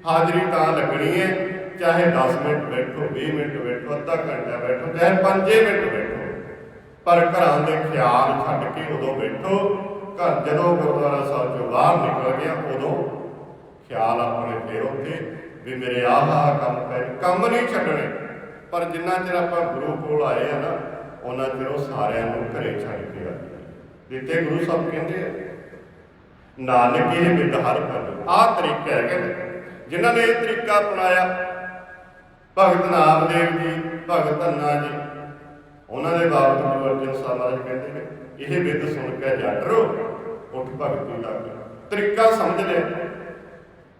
ਹਾਜ਼ਰੀ ਤਾਂ ਲੱਗਣੀ ਹੈ ਚਾਹੇ 10 ਮਿੰਟ ਬੈਠੋ 20 ਮਿੰਟ ਬੈਠੋ, ਅੱਧਾ ਘੰਟਾ ਬੈਠੋ, ਚਾਹੇ 5 ਮਿੰਟ ਬੈਠੋ। ਪਰ ਘਰਾਂ ਦੇ ਖਿਆਲ ਛੱਡ ਕੇ ਉਦੋਂ ਬੈਠੋ, ਘਰ ਜਦੋਂ ਗੁਰਦੁਆਰਾ ਸਾਹਿਬ ਚੋਂ ਬਾਹਰ ਨਿਕਲ ਗਿਆ, ਉਦੋਂ ਖਿਆਲ ਆਪਣੇ ਫੇਰ ਉੱਤੇ ਵੀ ਮੇਰੇ ਆਹ ਆਹ ਕੰਮ ਪੈ ਕੰਮ ਨਹੀਂ ਛੱਡਣੇ, ਪਰ ਜਿੰਨਾ ਚਿਰ ਆਪਾਂ ਗੁਰੂ ਕੋਲ ਆਏ ਆ ਨਾ, ਉਹਨਾਂ ਚਿਰ ਉਹ ਸਾਰਿਆਂ ਨੂੰ ਘਰੇ ਛੱਡ ਕੇ ਆਏ ਦਿੱਤੇ ਗੁਰੂ ਸਾਹਿਬ ਕਹਿੰਦੇ ਆ, ਨਾਨਕ ਇਹ ਬਿਦ ਹਰ ਆਹ ਤਰੀਕਾ ਹੈ ਜਿਨ੍ਹਾਂ ਨੇ ਇਹ ਤਰੀਕਾ ਅਪਣਾਇਆ, ਭਗਤ ਨਾਮਦੇਵ ਜੀ, ਭਗਤ ਧੰਨਾ ਜੀ, ਉਹਨਾਂ ਦੇ ਬਾਬਤ ਗੁਰੂ ਅਰਜਨ ਸਾਹਿਬ ਮਹਾਰਾਜ ਕਹਿੰਦੇ ਨੇ, ਇਹ ਬਿਦ ਸੁਣ ਕੇ ਜੱਟਰੋ ਉੱਠ ਭਗਤੀ ਲੱਗ ਤਰੀਕਾ ਸਮਝ ਲਿਆ।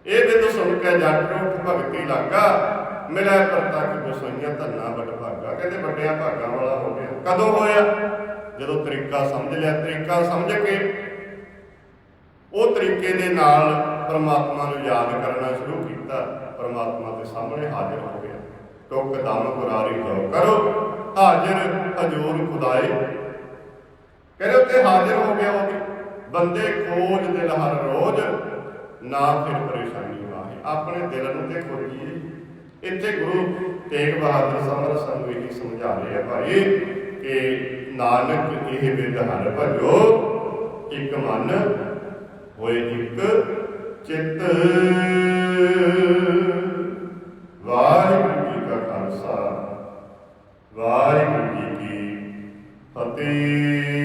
ਇਹ ਬਿਦ ਸੁਣ ਕੇ ਜੱਟਰੋ ਉੱਠ ਭਗਤੀ ਲੱਗਾ ਮਿਲਿਆ ਪ੍ਰਤੱਖ ਗੁਸਾਈਆਂ ਧੰਨਾ ਵੱਡ ਭਾਗਾ। ਕਹਿੰਦੇ ਵੱਡਿਆਂ ਭਾਗਾਂ ਵਾਲਾ ਹੋ ਗਿਆ। ਕਦੋਂ ਹੋਇਆ? ਜਦੋਂ ਤਰੀਕਾ ਸਮਝ ਲਿਆ। ਤਰੀਕਾ ਸਮਝ ਕੇ ਉਹ ਤਰੀਕੇ ਦੇ ਨਾਲ ਪਰਮਾਤਮਾ ਨੂੰ ਯਾਦ ਕਰਨਾ ਸ਼ੁਰੂ ਕੀਤਾ। ਪਰਮਾਤਮਾ ਦੇ ਸਾਹਮਣੇ ਹਾਜ਼ਰ ਹੋ ਗਿਆ। ਟੁੱਕ ਦਮ ਗੁਰਾਰੀ ਜਾਓ। ਕਰੋ। ਹਾਜ਼ਰ ਹਜੂਰ ਖੁਦਾਏ। ਕਹਿੰਦੇ ਉੱਤੇ ਹਾਜ਼ਰ ਹੋ ਗਿਆ ਉਹ ਬੰਦੇ ਖੋਜ ਦਿਲ ਹਰ ਰੋਜ਼ ਨਾ ਫਿਰ ਪਰੇਸ਼ਾਨੀ ਵਾਹੇ ਆਪਣੇ ਦਿਲ ਨੂੰ ਤੇ ਖੋਲੀਏ ਇੱਥੇ ਗੁਰੂ ਤੇਗ ਬਹਾਦਰ ਸਾਹਿਬ ਸਾਨੂੰ ਇਹ ਸਮਝਾ ਰਹੇ ਆ ਭਾਈ ਕਿ ਨਾਨਕ ਇਹ ਵਿਦ ਹਰ ਭਜੋ, ਇੱਕ ਮਨ ਹੋਏ ਇੱਕ ਚਿੱਤ। ਵਾਹਿਗੁਰੂ ਜੀ ਕਾ ਖਾਲਸਾ, ਵਾਹਿਗੁਰੂ ਜੀ ਕੀ ਫਤਿਹ।